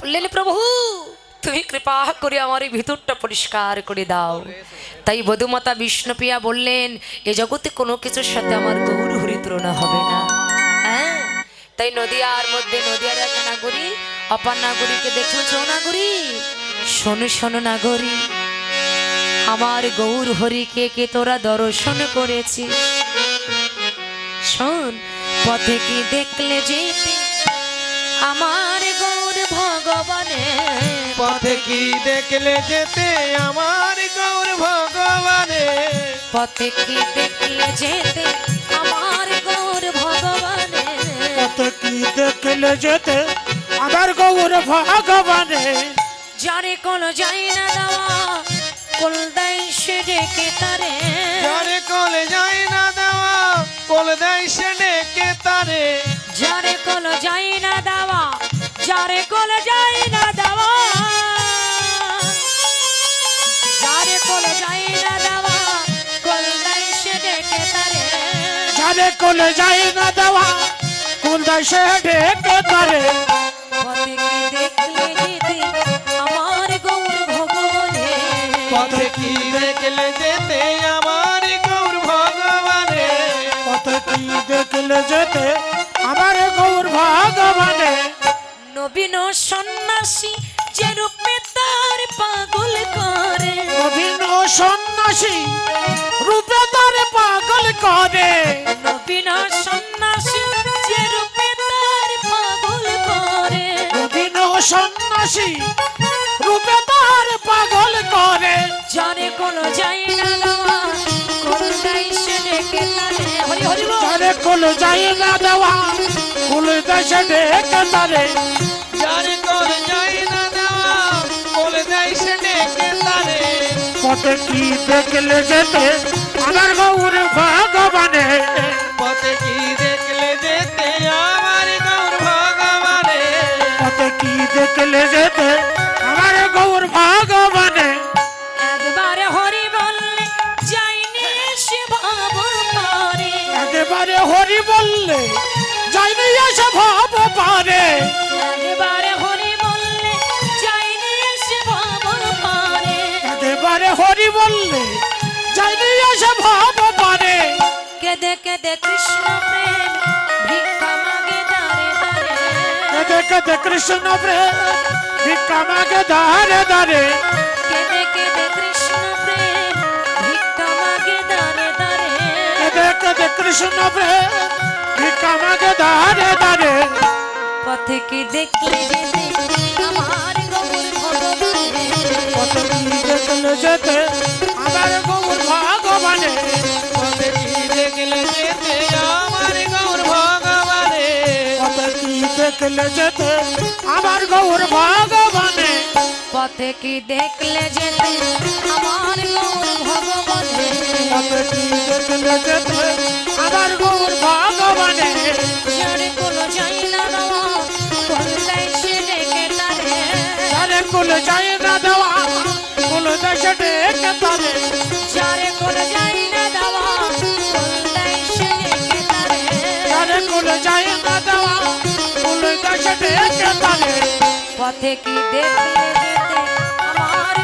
বললেন প্রভু তুমি কৃপা করে আমার এই ভিতরটা পরিষ্কার করে দাও তাই বধুমাতা বিষ্ণুপ্রিয়া বললেন এ জগতে কোনো কিছুর সাথে আমার গৌর হরি তুলনা হবে না হ্যাঁ তাই নদিয়ার মধ্যে নদিয়ার এক নাগরী অপার নাগরীকে দেখেছ নাগরী শোনো শোনো নাগরী আমার গৌর হরিকে কে তোরা দর্শন করেছিস শোন পথে কি দেখলে যেতে আমার পথে কি দেখলে যেতে আমার গৌর ভগবানে? পথে কি দেখলে যেতে আমার গৌর ভগবানে? কত কি দেখলে যেতে আমার গৌর ভগবানে? যারে কোন যাই না দেওয়া কোল দেয় সে ডেকে তারে। যারে কলে যায় না দেওয়া কল দেয় সে ডেকে তারে। যারে কোন যাই না দেওয়া যারে কোন যাই না যারে কোলে যাই না দেওয়া? কোন দেশে ঢেকে তারে পথে কি দেখলে যেতে আমার গৌর ভগবানে? পথে কি দেখলে যেতে আমার গৌর ভগবানে? কি দেখলে যেতে আমার গৌর ভগবানে? নবীন সন্ন্যাসী যে রূপে তার পাগল করে। নবীন সন্ন্যাসী রূপে তার পাগল করে। সন্ন্যাসী রূপে তার পাগল করে। জানে কোন যাই না দেওয়া কোন যাই সে ডেকে তারে হরি না দেওয়া কোল দেশে ঢেকে তারে যারে কলে যায় না দেওয়া সে ডেকে তারে কি দেখলে যেতে? আমার গৌর ভগবানে। হরি বললে যাইনি এসে ভাব পারে। একবারে হরি বললে যাইনি সে ভাব করে একেবারে হরি বললে যাইনি এসে ভাব পারে। কেদে কেদে কৃষ্ণ প্রেম ভিক্ষা মাগে দারে দারে কেদে কেদে কৃষ্ণ প্রেম ভিক্ষা মাগে দারে দারে কেদে কৃষ্ণ প্রেম ভিক্ষা মাগে দারে দারে পথে কি দেখলে আমার কি দেখলে যেতে ভগবানে পথে কি দেখলে যেতে আমার গৌর ভগবানে কত কি দেখলে যেতে আমার গৌর ভগবানে পথে কি দেখলে যেতে আমার গৌর ভগবানে? কত কি দেখলে যেতে আমার গৌর ভগবানে? যারে কোনো যাই না দেওয়া করলাই সে ডেকে তারে। যারে কুল যাই না দেওয়া কুল দেশে ডেকে তারে। যারে কোনো যাই না দেওয়া করলাই সে ডেকে তারে। যারে কুল যাই পথে কি দেখলে যেতে আমার